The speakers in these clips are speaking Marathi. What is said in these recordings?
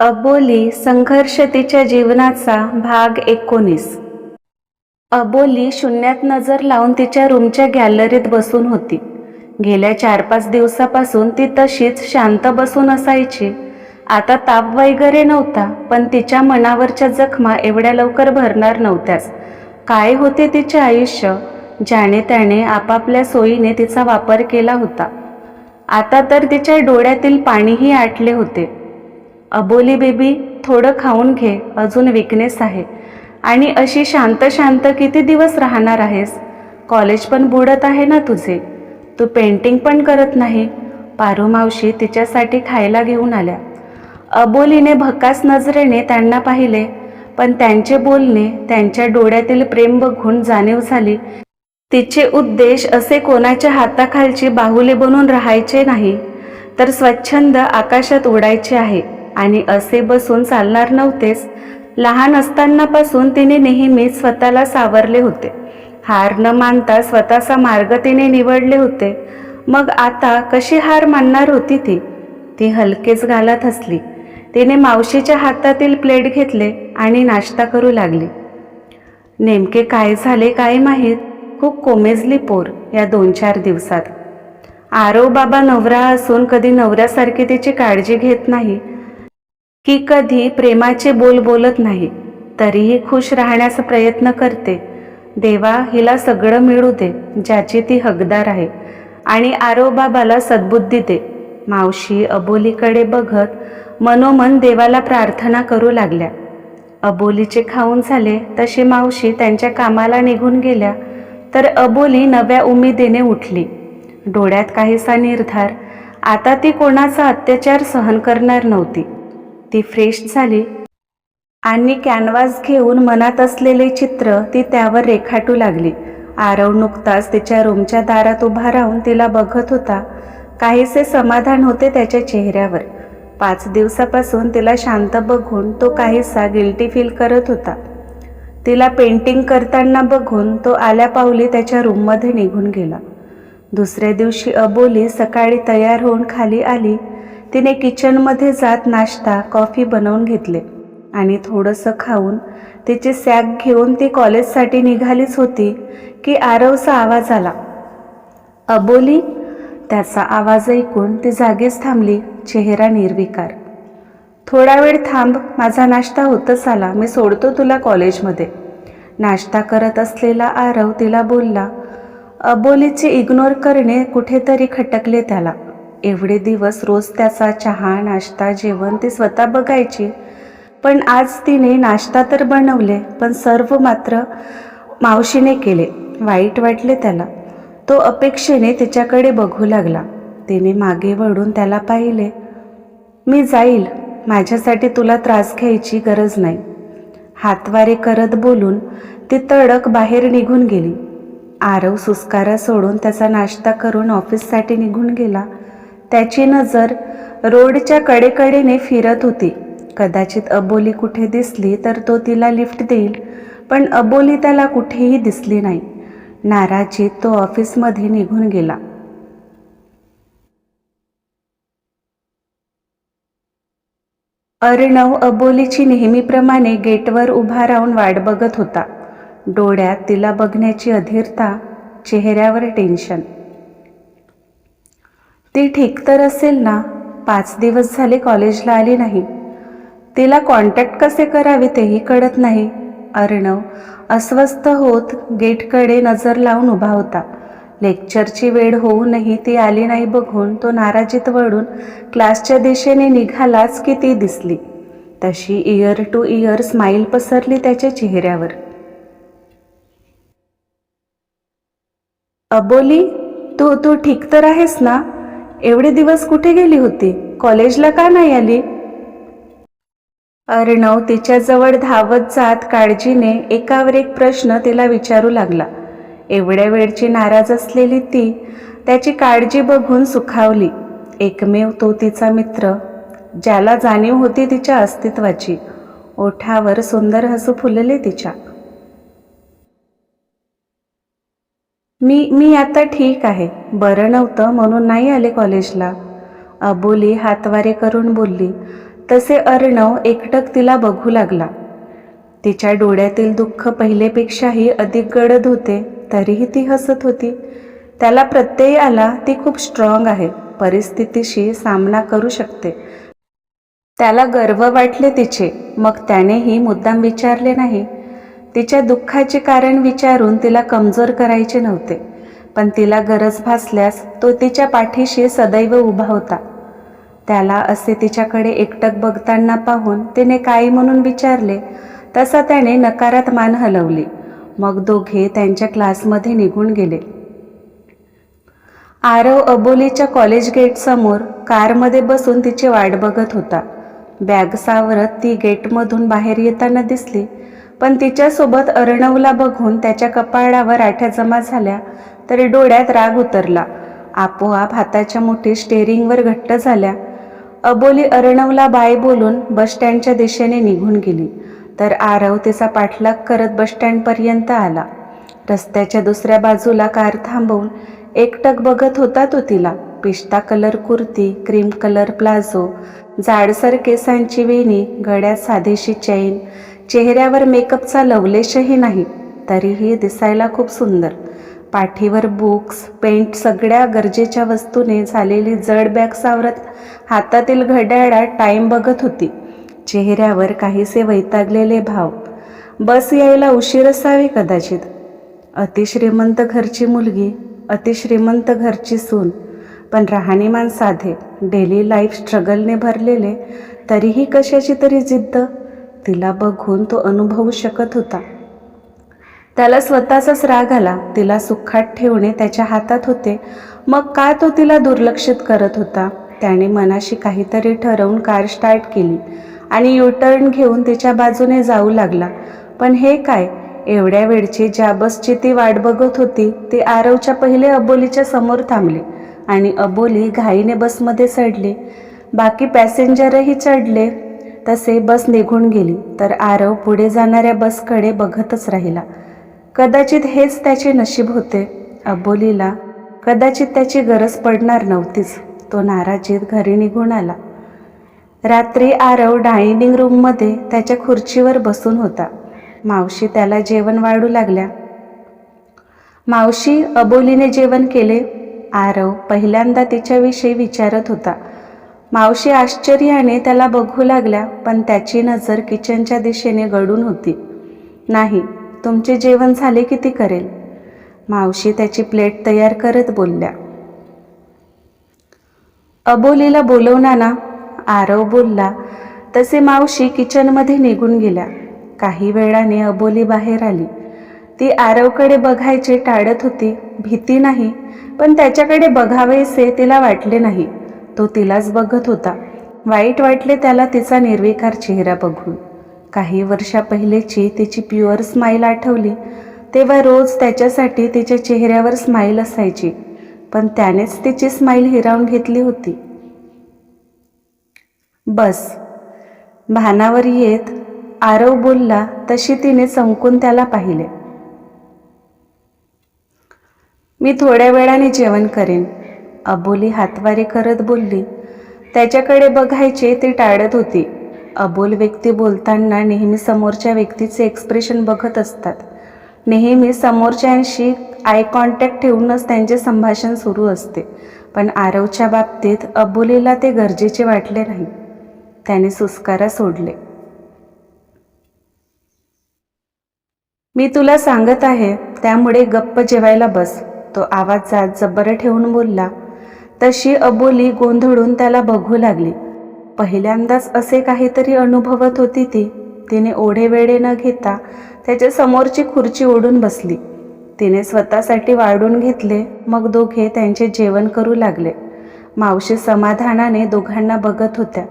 अबोली संघर्ष तिच्या जीवनाचा भाग एकोणीस. अबोली शून्यात नजर लावून तिच्या रूमच्या गॅलरीत बसून होती. गेल्या चार पाच दिवसापासून ती तशीच शांत बसून असायची. आता ताप वगैरे नव्हता पण तिच्या मनावरच्या जखमा एवढ्या लवकर भरणार नव्हत्याच. काय होते तिचे आयुष्य? ज्याने त्याने आपापल्या सोयीने तिचा वापर केला होता. आता तर तिच्या डोळ्यातील पाणीही आटले होते. अबोली बेबी थोडं खाऊन घे अजून विकनेस आहे. आणि अशी शांत शांत किती दिवस राहणार आहेस? कॉलेज पण बुडत आहे ना तुझे. तू पेंटिंग पण करत नाही. पारू मावशी तिच्यासाठी खायला घेऊन आल्या. अबोलीने भकास नजरेने त्यांना पाहिले पण त्यांचे बोलणे त्यांच्या डोळ्यातील प्रेम बघून जाणीव झाली. तिचे उद्देश असे कोणाच्या हाताखालची बाहुले बनून राहायचे नाही तर स्वच्छंद आकाशात उडायचे आहे. आणि असे बसून चालणार नव्हतेच. लहान असतानापासून तिने नेहमीच स्वतःला सावरले होते. हार न मानता स्वतःचा मार्ग तिने निवडले होते. मग आता कशी हार मानणार होती ती? ती हलकेच घालत हसली. तिने मावशीच्या हातातील प्लेट घेतले आणि नाश्ता करू लागली. नेमके काय झाले काय माहीत? खूप कोमेजली पोर या दोन चार दिवसात. आरव बाबा नवरा असून कधी नवऱ्यासारखी तिची काळजी घेत नाही. ही कधी प्रेमाचे बोल बोलत नाही तरीही खुश राहण्याचा प्रयत्न करते. देवा हिला सगळं मिळू दे ज्याची ती हकदार आहे आणि आरोबाबाला सद्बुद्धी दे. मावशी अबोलीकडे बघत मनोमन देवाला प्रार्थना करू लागल्या. अबोलीचे खाऊन झाले तशी मावशी त्यांच्या कामाला निघून गेल्या तर अबोली नव्या उमेदीने उठली. डोळ्यात काहीसा निर्धार आता ती कोणाचा अत्याचार सहन करणार नव्हती. ती फ्रेश झाली. आणि कॅनव्हास घेऊन मनात असलेले चित्र ती त्यावर रेखाटू लागली. आरव नुकताच तिच्या रूमच्या दारात उभा राहून तिला बघत होता. काहीसे समाधान होते त्याच्या चेहऱ्यावर. पाच दिवसापासून तिला शांत बघून तो काहीसा गिल्टी फील करत होता. तिला पेंटिंग करताना बघून तो आल्या पावली त्याच्या रूममध्ये निघून गेला. दुसऱ्या दिवशी अबोली सकाळी तयार होऊन खाली आली. तिने किचनमध्ये जात नाश्ता कॉफी बनवून घेतले आणि थोडंसं खाऊन तिची सॅग घेऊन ती कॉलेजसाठी निघालीच होती की आरवचा आवाज आला. अबोली त्याचा आवाज ऐकून ती जागीच थांबली चेहरा निर्विकार. थोडा वेळ थांब माझा नाश्ता होतच आला मी सोडतो तुला कॉलेजमध्ये. नाश्ता करत असलेला आरव तिला बोलला अबोलीचे इग्नोर करणे कुठेतरी खटकले त्याला. एवढे दिवस रोज त्याचा चहा नाश्ता जेवण ती स्वतः बघायची. पण आज तिने नाश्ता तर बनवले पण सर्व मात्र मावशीने केले. वाईट वाटले त्याला. तो अपेक्षेने तिच्याकडे बघू लागला. तिने मागे वळून त्याला पाहिले. मी जाईल. माझ्यासाठी तुला त्रास घ्यायची गरज नाही. हातवारे करत बोलून ती तडक बाहेर निघून गेली. आरव सुस्कारा सोडून त्याचा नाश्ता करून ऑफिससाठी निघून गेला. त्याची नजर रोडच्या कडेकडेने फिरत होती. कदाचित अबोली कुठे दिसली तर तो तिला लिफ्ट देईल पण अबोली त्याला कुठेही दिसली नाही. नाराजीत तो ऑफिसमध्ये निघून गेला. अर्णव अबोलीची नेहमीप्रमाणे गेटवर उभा राहून वाट बघत होता. डोळ्यात तिला बघण्याची अधीरता चेहऱ्यावर टेन्शन. ती ठीक तर असेल ना? पाच दिवस झाले कॉलेजला आली नाही. तिला कॉन्टॅक्ट कसे करावे तेही कळत नाही. अर्णव अस्वस्थ होत गेटकडे नजर लावून उभा होता. लेक्चरची वेळ होऊनही ती आली नाही बघून तो नाराजीत वळून क्लासच्या दिशेने निघालाच की ती दिसली. तशी इयर टू इयर स्माईल पसरली त्याच्या चेहऱ्यावर. अबोली तू तू ठीक तर आहेस ना? एवढे दिवस कुठे गेली होती? कॉलेजला का नाही आली? अर्णव तिच्याजवळ धावत जात काळजीने एकावर एक प्रश्न तिला विचारू लागला. एवढ्या वेळची नाराज असलेली ती त्याची काळजी बघून सुखावली. एकमेव तो तिचा मित्र ज्याला जाणीव होती तिच्या अस्तित्वाची. ओठावर सुंदर हसू फुलले तिच्या. मी मी आता ठीक आहे. बरं नव्हतं म्हणून नाही आले कॉलेजला. अबोली हातवारे करून बोलली तसे अर्णव एकटक तिला बघू लागला. तिच्या डोळ्यातील दुःख पहिलेपेक्षाही अधिक गडद होते तरीही ती हसत होती. त्याला प्रत्यय आला ती खूप स्ट्रॉंग आहे परिस्थितीशी सामना करू शकते. त्याला गर्व वाटले तिचे मग त्यानेही मुद्दाम विचारले नाही. तिच्या दुःखाचे कारण विचारून तिला कमजोर करायचे नव्हते. पण तिला गरज भासल्यास तो तिच्या पाठीशी सदैव उभा होता. त्याला असे तिच्याकडे एकटक बघताना पाहून तिने काही म्हणून विचारले तसा त्याने नकारात मान हलवली. मग दोघे त्यांच्या क्लासमध्ये निघून गेले. आरव अबोलीच्या कॉलेज गेटसमोर कारमध्ये बसून तिची वाट बघत होता. बॅग सावरत ती गेटमधून बाहेर येताना दिसली. पण तिच्यासोबत अर्णवला बघून त्याच्या कपाळावर आठ्या जमा झाल्या तरी डोळ्यात राग उतरला. आपोआप हाताच्या मुठी स्टेअरिंगवर घट्ट झाल्या. अबोली अर्णवला बाय बोलून बसस्टँडच्या दिशेने निघून गेली. तर आरव तिचा पाठलाग करत बसस्टँडपर्यंत आला. रस्त्याच्या दुसऱ्या बाजूला कार थांबवून एकटक बघत होता तो तिला. पिस्ता colour kurti cream colour palazzo जाडसर केसांची वेणी गळ्यात साधीशी चैन चेहऱ्यावर मेकअपचा लवलेशही नाही तरीही दिसायला खूप सुंदर. पाठीवर बुक्स पेंट सगळ्या गरजेच्या वस्तूने झालेली जड बॅग सावरत हातातील घड्याळात टाईम बघत होती. चेहऱ्यावर काहीसे वैतागलेले भाव. बस यायला उशीर असावी कदाचित. अतिश्रीमंत घरची मुलगी अतिश्रीमंत घरची सून. पण राहणीमान साधे डेली लाईफ स्ट्रगलने भरलेले तरीही कशाची तरी जिद्द. तिला बघून तो अनुभवू शकत होता. त्याला स्वतःचाच राग आला. तिला सुखात ठेवणे त्याच्या हातात होते. मग का तो तिला दुर्लक्षित करत होता? त्याने मनाशी काहीतरी ठरवून कार स्टार्ट केली आणि युटर्न घेऊन तिच्या बाजूने जाऊ लागला. पण हे काय? एवढ्या वेळची ज्या बसची ती वाट बघत होती ती आरवच्या पहिले अबोलीच्या समोर थांबली आणि अबोली घाईने बसमध्ये चढली. बाकी पॅसेंजरही चढले. तसे बस निघून गेली तर आरव पुढे जाणाऱ्या बसकडे बघतच राहिला. कदाचित हेच त्याचे नशीब होते. अबोलीला कदाचित त्याची गरज पडणार नव्हतीच. तो नाराजीत घरी निघून आला. रात्री आरव डायनिंग रूममध्ये त्याच्या खुर्चीवर बसून होता. मावशी त्याला जेवण वाढू लागल्या. मावशी अबोलीने जेवण केले. आरव पहिल्यांदा तिच्याविषयी विचारत होता. मावशी आश्चर्याने त्याला बघू लागल्या पण त्याची नजर किचनच्या दिशेने गडून होती. नाही तुमचे जेवण झाले किती करेल? मावशी त्याची प्लेट तयार करत बोलल्या. अबोलीला बोलवना ना आरव बोलला. तसे मावशी किचनमध्ये निघून गेल्या. काही वेळाने अबोली बाहेर आली. ती आरवकडे बघायचे टाळत होती. भीती नाही पण त्याच्याकडे बघावेसे तिला वाटले नाही. तो तिलाच बघत होता. वाईट वाटले त्याला तिचा निर्विकार चेहरा बघून. काही वर्षा पहिलेची तिची प्युअर स्माईल आठवली. तेव्हा रोज त्याच्यासाठी तिच्या चेहऱ्यावर स्माईल असायची पण त्यानेच तिची स्माईल हिरावून घेतली होती. बस. भानावर येत आरव बोलला तशी तिने चमकून त्याला पाहिले. मी थोड्या वेळाने जेवण करेन. अबोली हातवारे करत बोलली. त्याच्याकडे बघायचे ते टाळत होती. अबोल व्यक्ती बोलताना नेहमी समोरच्या व्यक्तीचे एक्सप्रेशन बघत असतात. नेहमी समोरच्यांशी आय कॉन्टॅक्ट ठेवूनच त्यांचे संभाषण सुरू असते. पण आरवच्या बाबतीत अबोलीला ते गरजेचे वाटले नाही. त्याने सुस्कारा सोडले. मी तुला सांगत आहे त्यामुळे गप्प जेवायला बस. तो आवाज जात जबर ठेवून बोलला. तशी अबोली गोंधळून त्याला बघू लागली. पहिल्यांदाच असे काहीतरी अनुभवत होती ती. तिने ओढे वेढे न घेता त्याच्या समोरची खुर्ची ओढून बसली. तिने स्वतःसाठी वाढून घेतले मग दोघे त्यांचे जेवण करू लागले. मावशी समाधानाने दोघांना बघत होत्या.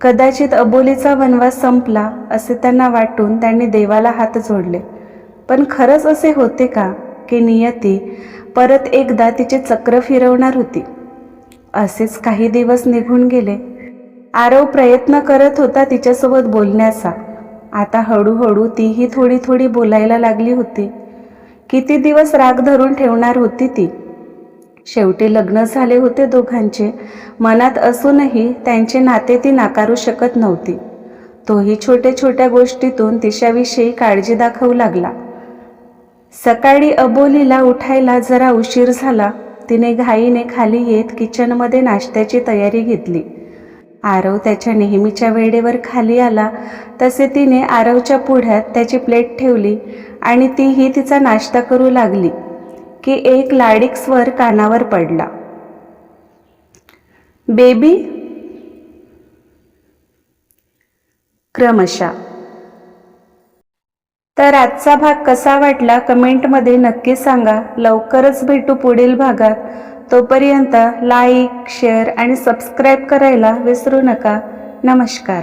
कदाचित अबोलीचा वनवास संपला असे त्यांना वाटून त्यांनी देवाला हात जोडले. पण खरंच असे होते का? की नियती परत एकदा तिचे चक्र फिरवणार होती. असेच काही दिवस निघून गेले. आरव प्रयत्न करत होता तिच्यासोबत बोलण्याचा. आता हळूहळू तीही थोडी थोडी बोलायला लागली होती. किती दिवस राग धरून ठेवणार होती ती? शेवटी लग्न झाले होते दोघांचे. मनात असूनही त्यांचे नाते ती नाकारू शकत नव्हती. तोही छोट्या छोट्या गोष्टीतून तिच्याविषयी काळजी दाखवू लागला. सकाळी अबोलीला उठायला जरा उशीर झाला. तिने घाईने खाली येत किचनमध्ये नाश्त्याची तयारी घेतली. आरव त्याच्या नेहमीच्या वेळेवर खाली आला. तसे तिने आरवच्या पुढ्यात त्याची प्लेट ठेवली आणि तीही तिचा नाश्ता करू लागली की एक लाडीक स्वर कानावर पडला. बेबी क्रमशः तर आजचा भाग कसा वाटला कमेंटमध्ये नक्की सांगा. लवकरच भेटू पुढील भागात. तोपर्यंत लाईक शेअर आणि सबस्क्राईब करायला विसरू नका. नमस्कार.